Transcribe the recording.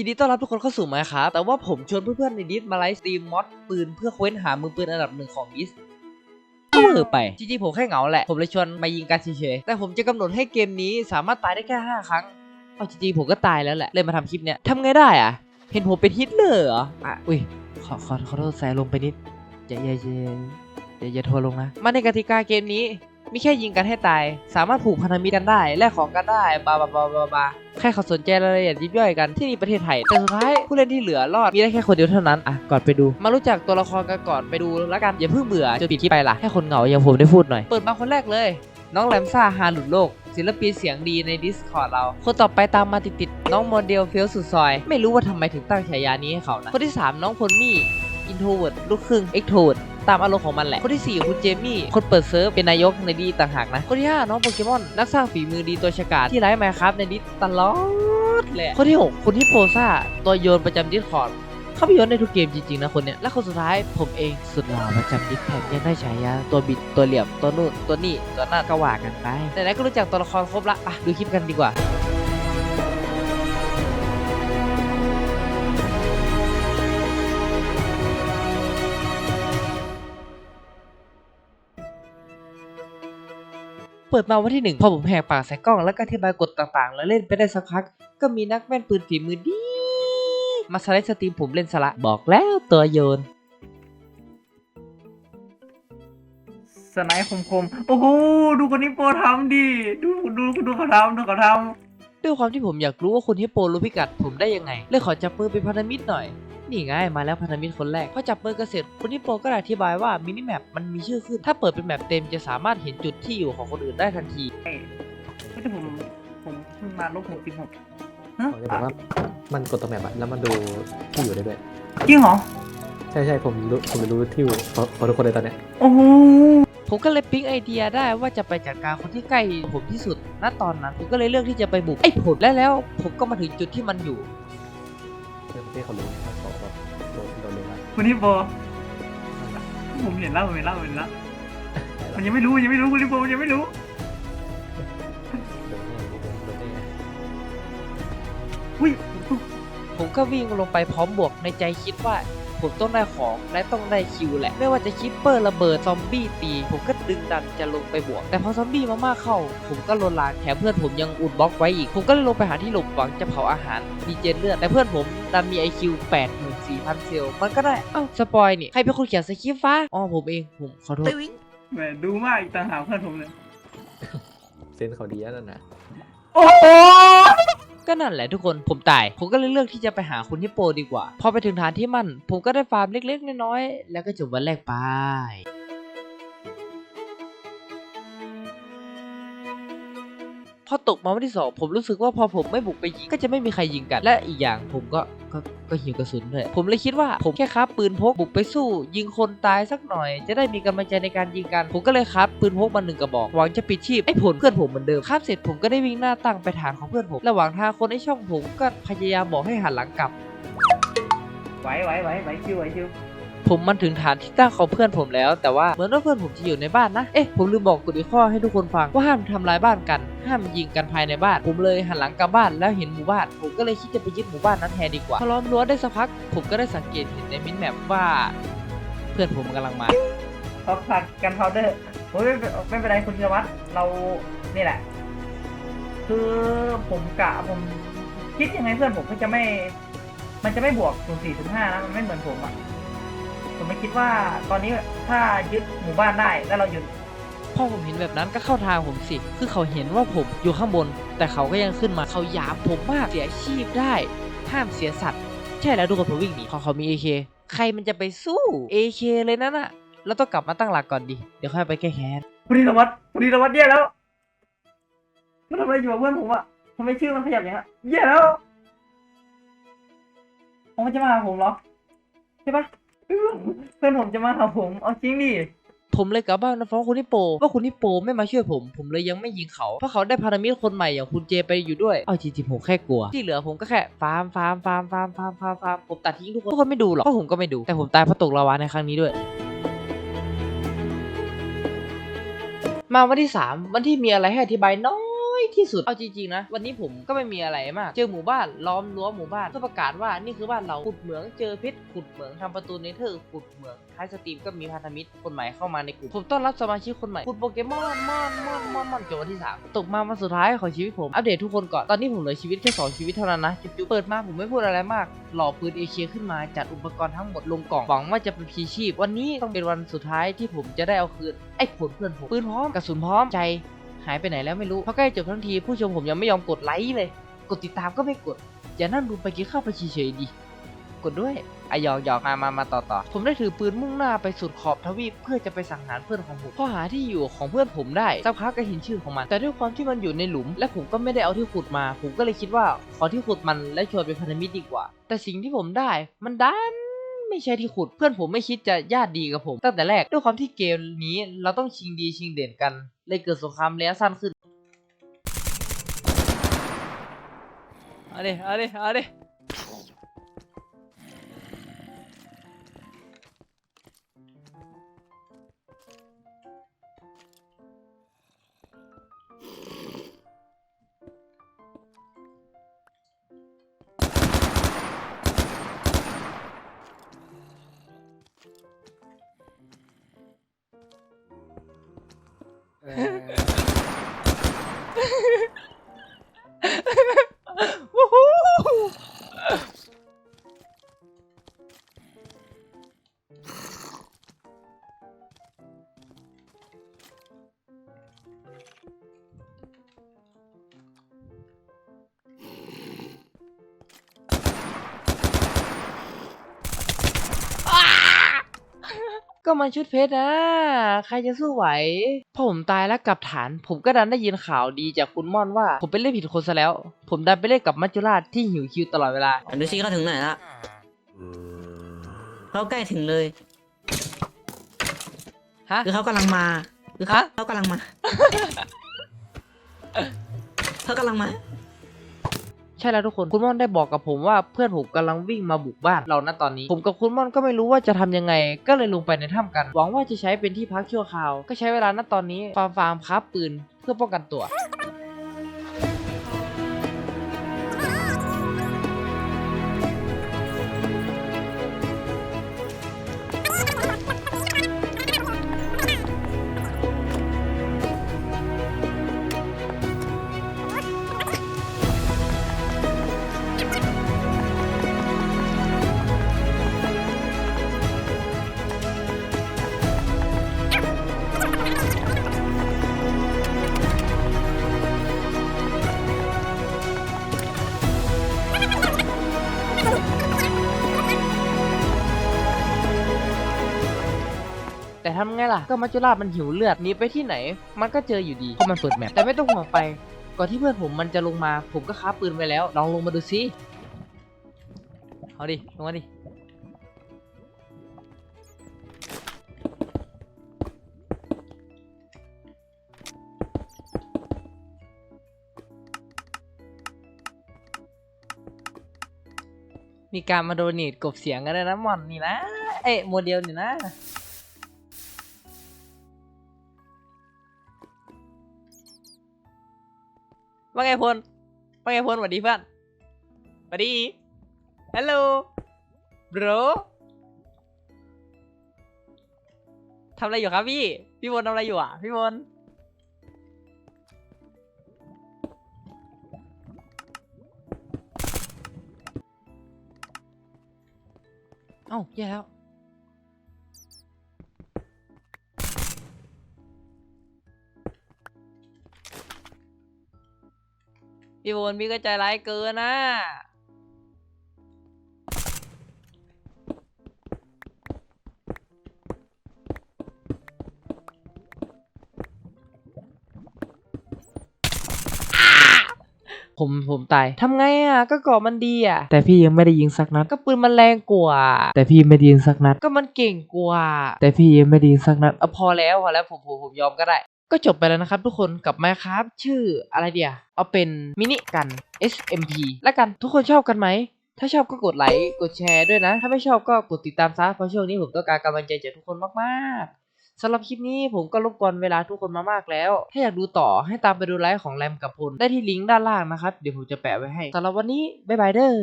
ยินดีต้อนรับทุกคนเข้าสู่ไมค์ครับ แต่ว่าผมชวนเพื่อนๆในดิสมาไลฟ์สตรีมมอดปืนเพื่อเค้นหามือปืนอันดับหนึ่งของดิสก็มือไป จริงๆ ผมแค่เหงาแหละ ผมเลยชวนมายิงกันเฉยๆ แต่ผมจะกำหนดให้เกมนี้สามารถตายได้แค่ 5 ครั้ง เอาจริงๆ ผมก็ตายแล้วแหละ เลยมาทำคลิปเนี้ยทำไงได้อะเห็นผมเป็นฮิตเลอร์เหรอ อะ อุ้ย ขอ ขอขอโทษแซลงไปนิดอย่าอย่าอย่าอย่าอย่าทัวร์ลงนะ มาในกติกาเกมนี้ มีแค่ยิงกันให้ตาย สามารถผูกพันธมิตรกันได้แลกของกันได้บาบาบาบาบาแค่เขาสนใจรายละเอียดยิบย่อยกันที่นี่ประเทศไทย แต่สุดท้ายผู้เล่นที่เหลือรอดมีได้แค่คนเดียวเท่านั้น อะ ก่อนไปดู มารู้จักตัวละครกันก่อนไปดูแล้วกันอย่าเพิ่งเบื่อจนปิดคลิปไปล่ะให้คนเหงาอย่างผมได้พูดหน่อย เปิดมาคนแรกเลย น้องแรมซ่าฮาหลุดโลกศิลปินเสียงดีใน Discord เรา คนต่อไปตามมาติดๆน้องโมเดลเฟียลสุดซอย ไม่รู้ว่าทำไมถึงตั้งฉายานี้ให้เขานะคนที่ 3 น้องพลมี่อินโทรเวิร์ดลูกครึ่งเอ็กโทรด ตามอารมณ์ของมันแหละ คนที่ 4 คุณเจมี่คนเปิดเซิร์ฟเป็นนายกในดีต่างหากนะ คนที่ 5 น้องโปเกมอนนักสร้างฝีมือดีตัวฉกาจที่ไร้ไมครับในดิสตลอดแหละคนที่ 6 คุณที่โพซ่าตัวโยนประจำดิสคอร์ดเขาไปโยนในทุกเกมจริงๆนะคนเนี้ย และคนสุดท้ายผมเองสุดหล่อประจำดิสแท็กยังได้ฉายาตัวบิดตัวเหลี่ยมตัวนู่นตัวนี่ตัวนั่นก็ว่ากันไปแต่ไหนๆก็รู้จักตัวละครครบละอะดูคลิปกันดีกว่า ปิดมาวันที่หนึ่งพอผมแหกปากใส่กล้องแล้วก็อธิบายกฎต่างๆ แล้วเล่นไปได้สักพัก ก็มีนักแม่นปืนฝีมือดี มาสไลด์สตรีมผมเล่นสละบอกแล้วตัวโยน สไนป์คมๆ โอ้โห ดูคนนี้โปรทำดิ ดูดูดูเขาทำดูเขาทด้วยความที่ผมอยากรู้ว่าคุณฮิปโปรู้พิกัดผมได้ยังไงเลยขอจับมือเป็นพันธมิตรหน่อย นี่ไงมาแล้วพันธมิตรคนแรกพอจับมือกันเสร็จคุณฮิปโปก็อธิบายว่ามินิแมปมันมีชื่อขึ้น ถ้าเปิดเป็นแมปเต็มจะสามารถเห็นจุดที่อยู่ของคนอื่นได้ทันทีำไม่ใช่ผมผมเพิ่งมาลบหกสิบหกฮะผมจะบอกว่ามันกดตัวแมปอะแล้วมันดูที่อยู่ได้ด้วยจริงเหรอ ใช่ใช่ผมรู้ผมรู้ที่อยู่เพราะเพราะทุกคนเลยตอนเนี้ยโอ้โหผมก็เลยปิ๊งไอเดียได้ว่าจะไปจัดการคนที่ใกล้ผมที่สุด ณ ตอนนั้น ผมก็เลยเลือกที่จะไปบุกไอ้ผลและแล้ว ผมก็มาถึงจุดที่มันอยู่เพื่อนที่เขารู้ โดนรู้ว่าคนนี้โปผมเห็นแล้วผมเห็นแล้วผมเห็นแล้วมันยังไม่รู้ยังไม่รู้คนนี้โปมันยังไม่รู้อุ้ยผมก็วิ่งลงไปพร้อมบวกในใจคิดว่า ผมต้องได้ของและต้องได้คิวแหละ ไม่ว่าจะคิปเปอร์ระเบิดซอมบี้ตี ผมก็ดึงดันจะลงไปบวก แต่พอซอมบี้มามากเข้า ผมก็ลนลานแถมเพื่อนผมยังอุดบล็อกไว้อีก ผมก็เลยลงไปหาที่หลบหวังจะเผาอาหารมีเจนเลือดแต่เพื่อนผมดันมี IQ 84,000 เซลล์มันก็ได้ เอ้าสปอยนี่ใครเป็นคนเขียนสคริปต์ฟ้าอ๋อผมเองผมขอโทษแหมดูมากอีกต่างหากเพื่อนผมเลยเซนส์เขาดีนั่นน่ะโอ้โหก็นั่นแหละทุกคนผมตาย ผมก็เลยเลือกที่จะไปหาคุณฮิปโปดีกว่า พอไปถึงฐานที่มั่นผมก็ได้ฟาร์มเล็กๆ น้อยๆ แล้วก็จบวันแรกไป พอตกมาวันที่สองผมรู้สึกว่าพอผมไม่บุกไปยิงก็จะไม่มีใครยิงกัน และอีกอย่างผมก็ ก็ก็หิวกระสุนเลยผมเลยคิดว่าผมแค่ค้าปืนพกบุกไปสู้ ยิงคนตายสักหน่อย จะได้มีกำลังใจในการยิงกัน ผมก็เลยค้าปืนพกมาหนึ่งกระบอก หวังจะปิดชีพไอ้ผลเพื่อนผมเหมือนเดิมค้าเสร็จผมก็ได้วิ่งหน้าตั้งไปฐานของเพื่อนผมระหว่างทางคนในช่องผมก็พยายามบอกให้หันหลังกลับไหวไหวไหวไหวคิวไหวคิว ผมมันถึงฐานที่ตั้งของเพื่อนผมแล้ว แต่ว่าเหมือนว่าเพื่อนผมจะอยู่ในบ้านนะ เอ๊ะผมลืมบอกกฎอีกข้อให้ทุกคนฟังว่าห้ามทำลายบ้านกัน ห้ามยิงกันภายในบ้าน ผมเลยหันหลังกลับบ้านแล้วเห็นหมู่บ้าน ผมก็เลยคิดจะไปยึดหมู่บ้านนั้นแทนดีกว่าพอล้อมรั้วได้สักพัก ผมก็ได้สังเกตเห็นในมินแมปว่า เพื่อนผมกำลังมาเขาผัดกันพาวเดอร์โอ้ยไม่เป็นไม่เป็นไรคุณธีรวัตรเรานี่แหละ คือผมกะผมคิดยังไงเพื่อนผมก็จะไม่ มันจะไม่บวกศูนย์สี่ศูนย์ห้านะมันไม่เหมือนผมอะ ไม่คิดว่าตอนนี้ถ้ายึดหมู่บ้านได้แล้วเราหยุดพอผมเห็นแบบนั้นก็เข้าทางผมสิ คือเขาเห็นว่าผมอยู่ข้างบน แต่เขาก็ยังขึ้นมาเขาหยามผมมากเสียชีพได้ ห้ามเสียสัตว์ ใช่แล้วทุกคนผมวิ่งหนีเขาเขามี AK ใครมันจะไปสู้ AK เลยนั่นน่ะเราต้องกลับมาตั้งหลักก่อนดิ เดี๋ยวค่อยไปแก้แค้นคุณธีรวัตรคุณธีรวัตรแย่แล้วมันทำอะไรอยู่กับเพื่อนผมอะทำไมชื่อมันขยับอย่างเงี้ยแย่แล้วอ๋อมันจะมาหาผมเหรอใช่ปะ เพื่อนผมจะมาหาผมเอาจริงดิผมเลยกลับบ้านมาฟ้องคุณฮิโปว่าคุณฮิปโปไม่มาช่วยผม ผมเลยยังไม่ยิงเขา เพราะเขาได้พารามิตรคนใหม่อย่างคุณเจไปอยู่ด้วย เอาจริงๆผมแค่กลัว ที่เหลือผมก็แค่ฟาร์มฟาร์มฟาร์มฟาร์มฟาร์มฟาร์มฟาร์มผมตัดทิ้งทุกคนทุกคนไม่ดูหรอกเพราะผมก็ไม่ดู แต่ผมตายเพราะตกลาวาในครั้งนี้ด้วย มาวันที่ 3 วันที่มีอะไรให้อธิบายน้อย อยที่สุด เอาจริงๆนะ วันนี้ผมก็ไม่มีอะไรมาก เจอหมู่บ้านล้อมรั้วหมู่บ้านเพื่อประกาศว่านี่คือบ้านเราขุดเหมืองเจอเพชรขุดเหมืองทำประตูเนเธอร์ขุดเหมืองท้ายสตรีมก็มีพันธมิตรคนใหม่เข้ามาในกลุ่มผมต้อนรับสมาชิกคนใหม่ขุดโปเกมอนมอนมอนมอนมอนจนวันที่ 3 ตกมาวันสุดท้ายของชีวิตผมอัปเดตทุกคนก่อนตอนนี้ผมเหลือชีวิตแค่สองชีวิตเท่านั้นนะจุ๊บเปิดมาผมไม่พูดอะไรมาก หล่อปืนเอเชียขึ้นมาจัดอุปกรณ์ทั้งหมดลงกล่องหวังว่าจะเป็นพีชีพ วันนี้ต้องเป็นวันสุดท้ายที่ผมจะได้เอาคืนไอ้ผลเพื่อนผมปืนพร้อมกระสุนพร้อมใจ หายไปไหนแล้วไม่รู้เพราะใกล้จบทั้งทีผู้ชมผมยังไม่ยอมกดไลค์เลย กดติดตามก็ไม่กด อย่านั่งดูไปกินข้าวไปเฉยๆดิกดด้วยอหยอกหยอกมามามาต่อต่อผมได้ถือปืนมุ่งหน้าไปสุดขอบทวีปเพื่อจะไปสังหารเพื่อนของผมพอหาที่อยู่ของเพื่อนผมได้สักพักก็เห็นชื่อของมัน แต่ด้วยความที่มันอยู่ในหลุม และผมก็ไม่ได้เอาที่ขุดมา ผมก็เลยคิดว่าขอที่ขุดมันและชวนเป็นพันธมิตรดีกว่า แต่สิ่งที่ผมได้มันดันไม่ใช่ที่ขุดเพื่อนผมไม่คิดจะญาติดีกับผม ตั้งแต่แรกด้วยความที่เกมนี้เราต้องชิงดีชิงเด่นกัน เลยเกิดสงครามระยะสั้นขึ้นเอาดิเอาดิเอาดิ ก็มันชุดเพชรนะ ใครจะสู้ไหวพอผมตายแล้วกลับฐาน ผมก็ดันได้ยินข่าวดีจากคุณม่อนว่า ผมไปเล่นผิดคนซะแล้ว ผมดันไปเล่นกับมัจจุราชที่หิวคิวตลอดเวลาดูซิเขาถึงไหนละเขาใกล้ถึงเลยฮะคือเขากำลังมาคือเขาฮะเขากำลังมาเขากำลังมา ใช่แล้วทุกคนคุณม่อนได้บอกกับผมว่าเพื่อนผมกำลังวิ่งมาบุกบ้านเราณตอนนี้ ผมกับคุณม่อนก็ไม่รู้ว่าจะทำยังไง ก็เลยลงไปในถ้ำกัน หวังว่าจะใช้เป็นที่พักชั่วคราว ก็ใช้เวลาณตอนนี้ฟาร์มฟาร์มคราฟปืนเพื่อป้องกันตัว ทำไงล่ะ ก็มัจจุราชมันหิวเลือดหนีไปที่ไหน มันก็เจออยู่ดีเพราะมันเปิดแมปแต่ไม่ต้องห่วงไปก่อนที่เพื่อนผมมันจะลงมาผมก็ค้าปืนไว้แล้ว ลองลงมาดูสิเอาดิลงมาดิมีการมาโดเนทกบเสียงกันเลยนะมอนนี่นะ เอ๊ะโมเดลนี่นะ ว่าไงพลว่าไงพลสวัสดีเพื่อนสวัสดีฮัลโหลบรทำอะไรอยู่ครับพี่ พี่พลทำอะไรอยู่อะ พี่พลเอ้าแย่แล้ว พี่พลพี่ก็ใจร้ายเกินนะผมผมตายทำไงอะก็เกาะมันดีอะ แต่พี่ยังไม่ได้ยิงสักนัด ก็ปืนมันแรงกว่า แต่พี่ไม่ได้ยิงสักนัด ก็มันเก่งกว่า แต่พี่ยังไม่ได้ยิงสักนัดเอาพอแล้วพอแล้วผมผมผมยอมก็ได้ ก็จบไปแล้วนะครับทุกคนกับ Minecraft ชื่ออะไรเดียเอาเป็นมินิกัน SMP แล้วกันทุกคนชอบกันไหม ถ้าชอบก็กดไลค์กดแชร์ด้วยนะ ถ้าไม่ชอบก็กดติดตามซะเพราะช่วงนี้ผมต้องการกำลังใจจากทุกคนมากๆสำหรับคลิปนี้ผมก็รบกวนเวลาทุกคนมามากแล้ว ถ้าอยากดูต่อให้ตามไปดูไลฟ์ของแรมกับพลได้ที่ลิงก์ด้านล่างนะครับเดี๋ยวผมจะแปะไว้ให้สำหรับวันนี้บ๊ายบายเด้อ